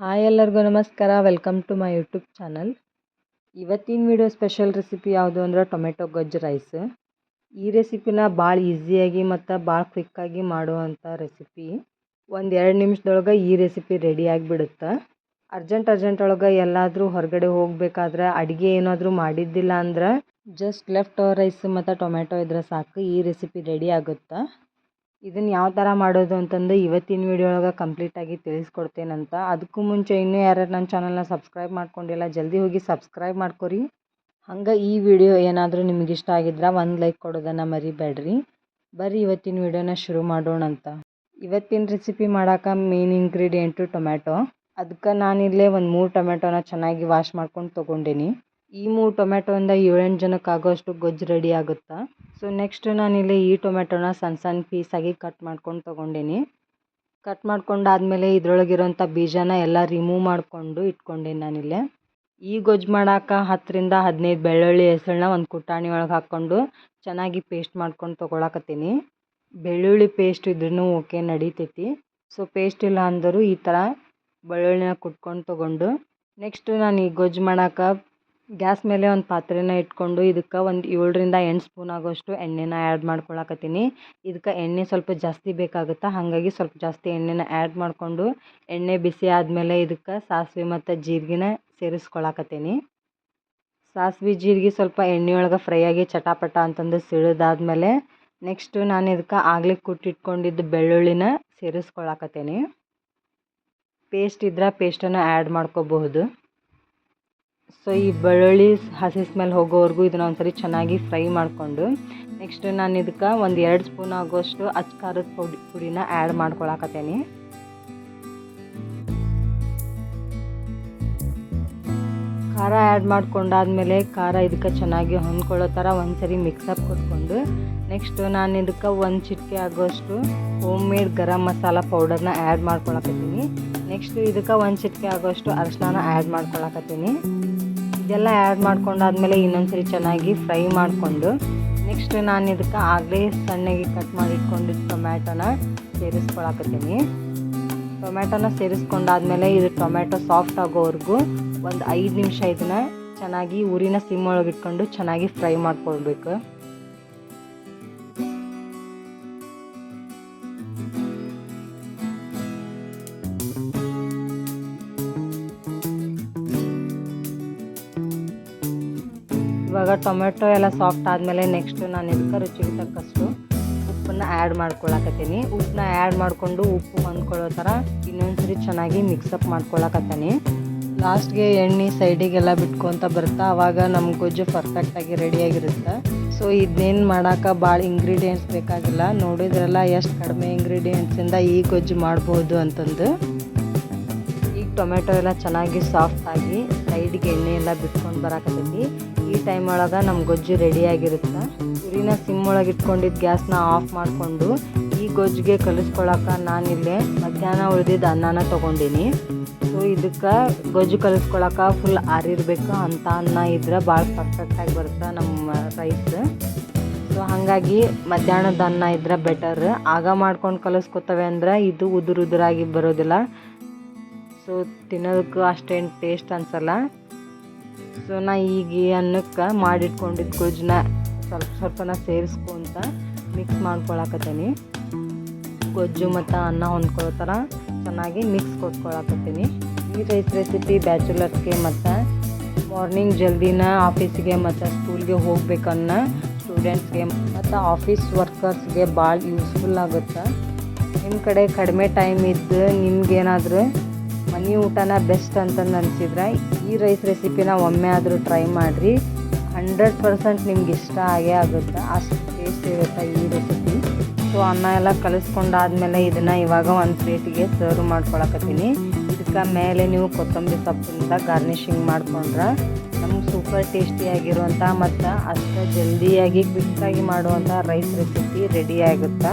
Hi ಎಲ್ಲರಿಗೂ ನಮಸ್ಕಾರ. Welcome to my YouTube channel ಇವತ್ತಿನ ವಿಡಿಯೋ ಸ್ಪೆಷಲ್ ರೆಸಿಪಿ ಯಾವುದು ಅಂದ್ರೆ ಟೊಮೆಟೊ ಗೊಜ್ಜು ರೈಸ್ ಈ ರೆಸಿಪಿನ ಭಾಳ ಈಸಿಯಾಗಿ ಮತ್ತು ಭಾಳ ಕ್ವಿಕ್ಕಾಗಿ ಮಾಡುವಂಥ ರೆಸಿಪಿ ಒಂದು ಎರಡು ನಿಮಿಷದೊಳಗೆ ಈ ರೆಸಿಪಿ ರೆಡಿ ಆಗಿಬಿಡುತ್ತೆ. ಅರ್ಜೆಂಟ್ ಅರ್ಜೆಂಟ್ ಒಳಗೆ ಎಲ್ಲಾದರೂ ಹೊರಗಡೆ ಹೋಗಬೇಕಾದ್ರೆ ಅಡುಗೆ ಏನಾದರೂ ಮಾಡಿದ್ದಿಲ್ಲ ಅಂದ್ರೆ ಜಸ್ಟ್ ಲೆಫ್ಟ್ ರೈಸ್ ಮತ್ತು ಟೊಮೆಟೊ ಇದ್ರೆ ಸಾಕು. ಈ ರೆಸಿಪಿ ರೆಡಿ ಆಗುತ್ತೆ. ಇದನ್ನು ಯಾವ ಥರ ಮಾಡೋದು ಅಂತಂದು ಇವತ್ತಿನ ವಿಡಿಯೋ ಒಳಗೆ ಕಂಪ್ಲೀಟಾಗಿ ತಿಳಿಸ್ಕೊಡ್ತೇನಂತ ಅದಕ್ಕೂ ಮುಂಚೆ ಇನ್ನೂ ಯಾರ್ಯಾರು ನನ್ನ ಚಾನಲ್ನ ಸಬ್ಸ್ಕ್ರೈಬ್ ಮಾಡ್ಕೊಂಡಿಲ್ಲ, ಜಲ್ದಿ ಹೋಗಿ ಸಬ್ಸ್ಕ್ರೈಬ್ ಮಾಡ್ಕೊರಿ. ಹಂಗೆ ಈ ವಿಡಿಯೋ ಏನಾದರೂ ನಿಮ್ಗೆ ಇಷ್ಟ ಆಗಿದ್ರೆ ಒಂದು ಲೈಕ್ ಕೊಡೋದನ್ನು ಮರಿಬೇಡ್ರಿ ಬರ್ರಿ ಇವತ್ತಿನ ವಿಡಿಯೋನ ಶುರು ಮಾಡೋಣ ಅಂತ. ಇವತ್ತಿನ ರೆಸಿಪಿ ಮಾಡೋಕೆ ಮೇನ್ ಇಂಗ್ರೀಡಿಯೆಂಟು ಟೊಮ್ಯಾಟೊ. ಅದಕ್ಕೆ ನಾನಿಲ್ಲೇ ಒಂದು ಮೂರು ಟೊಮೆಟೊನ ಚೆನ್ನಾಗಿ ವಾಶ್ ಮಾಡ್ಕೊಂಡು ತೊಗೊಂಡೀನಿ. ಈ ಮೂರು ಟೊಮೆಟೊಯಿಂದ ಏಳೆಂಟು ಜನಕ್ಕೆ ಆಗೋಷ್ಟು ಗೊಜ್ಜು ರೆಡಿ ಆಗುತ್ತೆ? ಸೊ ನೆಕ್ಸ್ಟ್ ನಾನಿಲ್ಲಿ ಈ ಟೊಮೆಟೊನ ಸಣ್ಣ ಸಣ್ಣ ಪೀಸಾಗಿ ಕಟ್ ಮಾಡ್ಕೊಂಡು ತೊಗೊಂಡೀನಿ. ಕಟ್ ಮಾಡ್ಕೊಂಡಾದಮೇಲೆ ಇದ್ರೊಳಗಿರೋಂಥ ಬೀಜನ ಎಲ್ಲ ರಿಮೂವ್ ಮಾಡಿಕೊಂಡು ಇಟ್ಕೊಂಡೀನಿ ನಾನಿಲ್ಲೇ ಈ ಗೊಜ್ಜು ಮಾಡೋಕೆ ಹತ್ತರಿಂದ ಹದಿನೈದು ಬೆಳ್ಳುಳ್ಳಿ ಹೆಸಳನ್ನ ಒಂದು ಕುಟಾಣಿ ಒಳಗೆ ಹಾಕ್ಕೊಂಡು ಚೆನ್ನಾಗಿ ಪೇಸ್ಟ್ ಮಾಡ್ಕೊಂಡು ತೊಗೊಳಕತ್ತೀನಿ. ಬೆಳ್ಳುಳ್ಳಿ ಪೇಸ್ಟ್ ಇದ್ರೂ ಓಕೆ ನಡೀತೈತಿ. ಸೊ ಪೇಸ್ಟ್ ಇಲ್ಲ ಅಂದರೂ ಈ ಥರ ಬೆಳ್ಳುಳ್ಳಿನ ಕುಟ್ಕೊಂಡು ತೊಗೊಂಡು ನೆಕ್ಸ್ಟು ನಾನು ಈ ಗೊಜ್ಜು ಮಾಡೋಕೆ ಗ್ಯಾಸ್ ಮೇಲೆ ಒಂದು ಪಾತ್ರೆನ ಇಟ್ಕೊಂಡು ಇದಕ್ಕೆ ಒಂದು ಏಳರಿಂದ ಎಂಟು ಸ್ಪೂನ್ ಆಗೋಷ್ಟು ಎಣ್ಣೆನ ಆ್ಯಡ್ ಮಾಡ್ಕೊಳಕತ್ತೀನಿ. ಇದಕ್ಕೆ ಎಣ್ಣೆ ಸ್ವಲ್ಪ ಜಾಸ್ತಿ ಬೇಕಾಗುತ್ತೆ, ಹಾಗಾಗಿ ಸ್ವಲ್ಪ ಜಾಸ್ತಿ ಎಣ್ಣೆನ ಆ್ಯಡ್ ಮಾಡಿಕೊಂಡು ಎಣ್ಣೆ ಬಿಸಿ ಆದಮೇಲೆ ಇದಕ್ಕೆ ಸಾಸಿವೆ ಮತ್ತು ಜೀರಿಗೆನ ಸೇರಿಸ್ಕೊಳಕತ್ತೀನಿ. ಸಾಸಿವೆ, ಜೀರಿಗೆ ಸ್ವಲ್ಪ ಎಣ್ಣೆ ಒಳಗೆ ಫ್ರೈ ಆಗಿ ಚಟಾಪಟ ಅಂತಂದು ಸಿಡಿದಾದ್ಮೇಲೆ ನೆಕ್ಸ್ಟು ನಾನು ಇದಕ್ಕೆ ಆಗಲೇ ಕುಟ್ಟಿಟ್ಕೊಂಡಿದ್ದು ಬೆಳ್ಳುಳ್ಳಿನ ಸೇರಿಸ್ಕೊಳಕತ್ತೀನಿ. ಪೇಸ್ಟ್ ಇದ್ರೆ ಪೇಸ್ಟನ್ನು ಆ್ಯಡ್ ಮಾಡ್ಕೋಬಹುದು. ಸೊ ಈ ಬೆಳ್ಳುಳ್ಳಿ ಹಸಿ ಸ್ಮೆಲ್ ಹೋಗೋವರೆಗೂ ಇದನ್ನ ಒಂದ್ಸರಿ ಚೆನ್ನಾಗಿ ಫ್ರೈ ಮಾಡಿಕೊಂಡು ನೆಕ್ಸ್ಟ್ ನಾನು ಇದಕ್ಕೆ ಒಂದು ಎರಡು ಸ್ಪೂನ್ ಆಗೋಷ್ಟು ಅಚ್ಕಾರದ ಪುಡಿ, ಪುಡಿನ ಆ್ಯಡ್ ಮಾಡ್ಕೊಳಕತ್ತೇನಿ. ಖಾರ ಆ್ಯಡ್ ಮಾಡ್ಕೊಂಡಾದ್ಮೇಲೆ ಖಾರ ಇದಕ್ಕೆ ಚೆನ್ನಾಗಿ ಹೊಂದ್ಕೊಳ್ಳೋ ಥರ ಒಂದ್ಸರಿ ಮಿಕ್ಸಪ್ ಕೊಟ್ಕೊಂಡು ನೆಕ್ಸ್ಟ್ ನಾನು ಇದಕ್ಕೆ ಒಂದು ಚಿಟಿಕೆ ಆಗೋಷ್ಟು ಹೋಮ್ ಮೇಡ್ ಗರಂ ಮಸಾಲ ಪೌಡರ್ನ ಆ್ಯಡ್ ಮಾಡ್ಕೊಳಕತ್ತೀನಿ. ನೆಕ್ಸ್ಟ್ ಇದಕ್ಕೆ ಒಂದು ಚಿಟಿಕೆ ಆಗೋಷ್ಟು ಅರಶಿನ ಆ್ಯಡ್ ಮಾಡ್ಕೊಳಕತ್ತೀನಿ. ಇದೆಲ್ಲ ಆ್ಯಡ್ ಮಾಡ್ಕೊಂಡಾದ್ಮೇಲೆ ಇನ್ನೊಂದ್ಸರಿ ಚೆನ್ನಾಗಿ ಫ್ರೈ ಮಾಡಿಕೊಂಡು ನೆಕ್ಸ್ಟ್ ನಾನು ಇದಕ್ಕೆ ಆಗಲೇ ಸಣ್ಣಗೆ ಕಟ್ ಮಾಡಿಟ್ಕೊಂಡು ಟೊಮ್ಯಾಟೋನ ಸೇರಿಸ್ಕೊಳಕತ್ತೀನಿ. ಟೊಮ್ಯಾಟೊನ ಸೇರಿಸ್ಕೊಂಡಾದ್ಮೇಲೆ ಇದು ಟೊಮ್ಯಾಟೊ ಸಾಫ್ಟ್ ಆಗೋವರೆಗೂ ಒಂದು ಐದು ನಿಮಿಷ ಇದನ್ನ ಚೆನ್ನಾಗಿ ಊರಿನ ಸಿಮ್ ಒಳಗೆ ಇಟ್ಕೊಂಡು ಚೆನ್ನಾಗಿ ಫ್ರೈ ಮಾಡ್ಕೊಳ್ಬೇಕು. ಇವಾಗ ಟೊಮೆಟೊ ಎಲ್ಲ ಸಾಫ್ಟ್ ಆದಮೇಲೆ ನೆಕ್ಸ್ಟ್ ನಾನು ಇದಕ್ಕೆ ರುಚಿಗೆ ತಕ್ಕಷ್ಟು ಉಪ್ಪನ್ನು ಆ್ಯಡ್ ಮಾಡ್ಕೊಳಕತ್ತೀನಿ. ಉಪ್ಪನ್ನ ಆ್ಯಡ್ ಮಾಡಿಕೊಂಡು ಉಪ್ಪು ಹೊಂದ್ಕೊಳ್ಳೋ ಥರ ಇನ್ನೊಂದ್ಸರಿ ಚೆನ್ನಾಗಿ ಮಿಕ್ಸಪ್ ಮಾಡ್ಕೊಳಕತ್ತೀನಿ. ಲಾಸ್ಟ್ಗೆ ಎಣ್ಣೆ ಸೈಡಿಗೆಲ್ಲ ಬಿಟ್ಕೊತ ಬರುತ್ತಾ ಅವಾಗ ನಮ್ಮ ಗೊಜ್ಜು ಪರ್ಫೆಕ್ಟಾಗಿ ರೆಡಿಯಾಗಿರುತ್ತೆ ಸೊ ಇದನ್ನೇನು ಮಾಡೋಕೆ ಭಾಳ ಇಂಗ್ರೀಡಿಯೆಂಟ್ಸ್ ಬೇಕಾಗಿಲ್ಲ. ನೋಡಿದ್ರಲ್ಲ ಎಷ್ಟು ಕಡಿಮೆ ಇಂಗ್ರೀಡಿಯೆಂಟ್ಸಿಂದ ಈ ಗೊಜ್ಜು ಮಾಡ್ಬೋದು ಅಂತಂದು. ಈಗ ಟೊಮೆಟೊ ಎಲ್ಲ ಚೆನ್ನಾಗಿ ಸಾಫ್ಟಾಗಿ ಸೈಡ್ಗೆ ಎಣ್ಣೆ ಎಲ್ಲ ಬಿಟ್ಕೊಂಡು ಬರಾಕತ್ತೈತಿ. ಈ ಟೈಮ್ ಒಳಗೆ ನಮ್ಮ ಗೊಜ್ಜು ರೆಡಿಯಾಗಿರುತ್ತೆ ಉರಿನ ಸಿಮ್ ಒಳಗೆ ಇಟ್ಕೊಂಡಿದ್ದ ಗ್ಯಾಸ್ನ ಆಫ್ ಮಾಡಿಕೊಂಡು ಈ ಗೊಜ್ಜಿಗೆ ಕಲಿಸ್ಕೊಳಕ್ಕೆ ನಾನಿಲ್ಲೇ ಮಧ್ಯಾಹ್ನ ಉಳಿದಿದ್ದ ಅನ್ನನ ತೊಗೊಂಡಿನಿ. ಸೊ ಇದಕ್ಕೆ ಗೊಜ್ಜು ಕಲಿಸ್ಕೊಳಕ್ಕೆ ಫುಲ್ ಆರಿರ್ಬೇಕು ಅಂತ ಅನ್ನ ಇದ್ರೆ ಭಾಳ ಪರ್ಫೆಕ್ಟಾಗಿ ಬರುತ್ತೆ ನಮ್ಮ ರೈಸ್ ಸೊ ಹಾಗಾಗಿ ಮಧ್ಯಾಹ್ನದ ಅನ್ನ ಇದ್ರೆ ಬೆಟರ್ ಆಗ ಮಾಡ್ಕೊಂಡು ಕಲಿಸ್ಕೊತವೆ ಅಂದ್ರೆ ಇದು ಉದುರು ಉದುರಾಗಿ ಬರೋದಿಲ್ಲ. ಸೊ ತಿನ್ನೋದಕ್ಕೂ ಅಷ್ಟೇನು ಟೇಸ್ಟ್ ಅನ್ಸಲ್ಲ. ಸೊ ನಾ ಈಗ ಈ ಅನ್ನಕ್ಕೆ ಮಾಡಿಟ್ಕೊಂಡಿದ್ದ ಗೊಜ್ಜನ್ನ ಸ್ವಲ್ಪ ಸ್ವಲ್ಪನ ಸೇರಿಸ್ಕೊಂತ ಮಿಕ್ಸ್ ಮಾಡ್ಕೊಳಕತ್ತೀನಿ. ಗೊಜ್ಜು ಮತ್ತು ಅನ್ನ ಹೊಂದ್ಕೊಳ್ಳೋ ಥರ ಚೆನ್ನಾಗಿ ಮಿಕ್ಸ್ ಕೊಟ್ಕೊಳಕತ್ತೀನಿ. ಈ ರೈಸ್ ರೆಸಿಪಿ ಬ್ಯಾಚುಲರ್ಸ್ಗೆ ಮತ್ತು ಮಾರ್ನಿಂಗ್ ಜಲ್ದಿನ ಆಫೀಸಿಗೆ ಮತ್ತು ಸ್ಕೂಲ್ಗೆ ಹೋಗ್ಬೇಕನ್ನ ಸ್ಟೂಡೆಂಟ್ಸ್ಗೆ ಮತ್ತು ಆಫೀಸ್ ವರ್ಕರ್ಸ್ಗೆ ಭಾಳ ಯೂಸ್ಫುಲ್ ಆಗುತ್ತೆ. ನಿಮ್ಮ ಕಡೆ ಕಡಿಮೆ ಟೈಮ್ ಇದ್ದು ನಿಮ್ಗೇನಾದರೂ ಮನೆ ಊಟನ ಬೆಸ್ಟ್ ಅಂತಂದು ಅನಿಸಿದ್ರೆ ಈ ರೈಸ್ ರೆಸಿಪಿನ ಒಮ್ಮೆ ಆದರೂ ಟ್ರೈ ಮಾಡಿರಿ. ಹಂಡ್ರೆಡ್ ಪರ್ಸೆಂಟ್ ನಿಮ್ಗೆ ಇಷ್ಟ ಆಗೇ ಆಗುತ್ತೆ. ಅಷ್ಟು ಟೇಸ್ಟ್ ಇರುತ್ತೆ ಈ ರೆಸಿಪಿ ಸೊ ಅನ್ನ ಎಲ್ಲ ಕಲಿಸ್ಕೊಂಡಾದ್ಮೇಲೆ ಇದನ್ನು ಇವಾಗ ಒಂದು ಪ್ಲೇಟಿಗೆ ಸರ್ವ್ ಮಾಡ್ಕೊಳಕತ್ತೀನಿ. ಇದಕ್ಕೆ ಮೇಲೆ ನೀವು ಕೊತ್ತಂಬರಿ ಸೊಪ್ಪಿಂದ ಗಾರ್ನಿಷಿಂಗ್ ಮಾಡ್ಕೊಂಡ್ರೆ ನಮ್ಗೆ ಸೂಪರ್ ಟೇಸ್ಟಿಯಾಗಿರುವಂಥ ಮತ್ತು ಅಷ್ಟು ಜಲ್ದಿಯಾಗಿ ಕ್ವಿಕ್ಕಾಗಿ ಮಾಡುವಂಥ ರೈಸ್ ರೆಸಿಪಿ ರೆಡಿ ಆಗುತ್ತೆ.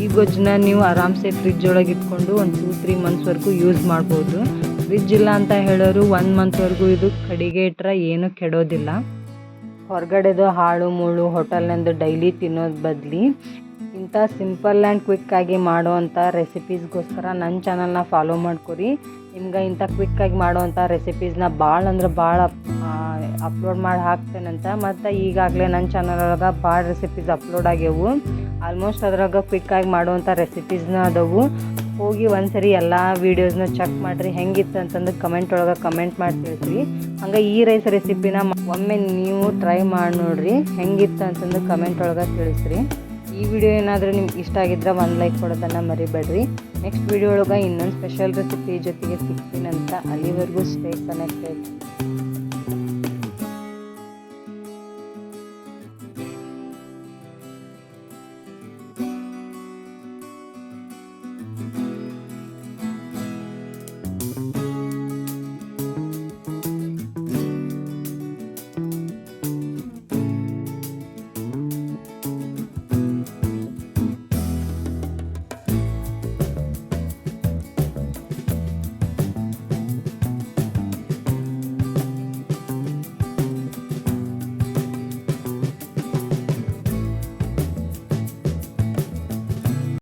ಈ ಗೊಜ್ಜನ್ನ ನೀವು ಆರಾಮ್ಸೆ ಫ್ರಿಜ್ ಒಳಗೆ ಇಟ್ಕೊಂಡು ಒಂದು ಟೂ ತ್ರೀ ಮಂತ್ಸ್ವರೆಗೂ ಯೂಸ್ ಮಾಡ್ಬೋದು. ಫ್ರಿಜ್ ಇಲ್ಲ ಅಂತ ಹೇಳೋರು ಒನ್ ಮಂತ್ವರೆಗೂ ಇದು ಕಡಿಗೆ ಇಟ್ಟರೆ ಏನೂ ಕೆಡೋದಿಲ್ಲ. ಹೊರಗಡೆದು ಹಾಳು ಮುಳು ಹೋಟೆಲ್ನಿಂದ ಡೈಲಿ ತಿನ್ನೋದು ಬದಲಿ ಇಂಥ ಸಿಂಪಲ್ ಆ್ಯಂಡ್ ಕ್ವಿಕ್ಕಾಗಿ ಮಾಡುವಂಥ ರೆಸಿಪೀಸ್ಗೋಸ್ಕರ ನನ್ನ ಚಾನಲ್ನ ಫಾಲೋ ಮಾಡ್ಕೊರಿ. ನಿಮ್ಗೆ ಇಂಥ ಕ್ವಿಕ್ಕಾಗಿ ಮಾಡೋವಂಥ ರೆಸಿಪೀಸ್ನ ಭಾಳ ಅಂದ್ರೆ ಭಾಳ ಅಪ್ಲೋಡ್ ಮಾಡಿ ಹಾಕ್ತೇನಂತ ಮತ್ತು ಈಗಾಗಲೇ ನನ್ನ ಚಾನಲ್ ಒಳಗೆ ಭಾಳ ರೆಸಿಪೀಸ್ ಅಪ್ಲೋಡ್ ಆಗ್ಯವು. ಆಲ್ಮೋಸ್ಟ್ ಅದ್ರಾಗ ಕ್ವಿಕ್ಕಾಗಿ ಮಾಡುವಂಥ ರೆಸಿಪೀಸ್ನ ಅದಾವು. ಹೋಗಿ ಒಂದ್ಸರಿ ಎಲ್ಲ ವೀಡಿಯೋಸ್ನ ಚೆಕ್ ಮಾಡಿರಿ. ಹೆಂಗಿತ್ತು ಅಂತಂದು ಕಮೆಂಟ್ ಒಳಗೆ ಕಮೆಂಟ್ ಮಾಡಿ ತಿಳಿಸ್ರಿ. ಹಂಗೆ ಈ ರೈಸ್ ರೆಸಿಪಿನ ಒಮ್ಮೆ ನೀವು ಟ್ರೈ ಮಾಡಿ ನೋಡ್ರಿ. ಹೆಂಗಿತ್ತು ಅಂತಂದು ಕಮೆಂಟ್ ಒಳಗೆ ತಿಳಿಸ್ರಿ. ಈ ವಿಡಿಯೋ ಏನಾದರೂ ನಿಮ್ಗೆ ಇಷ್ಟ ಆಗಿದ್ರೆ ಒಂದು ಲೈಕ್ ಕೊಡೋದನ್ನು ಮರಿಬೇಡ್ರಿ. ನೆಕ್ಸ್ಟ್ ವಿಡಿಯೋ ಒಳಗೆ ಇನ್ನೊಂದು ಸ್ಪೆಷಲ್ ರೆಸಿಪಿ ಜೊತೆಗೆ ಸಿಗ್ತೀನಂತ ಅಲ್ಲಿವರೆಗೂ ಸ್ಟೇ ಕನೆಕ್ಟೆಡ್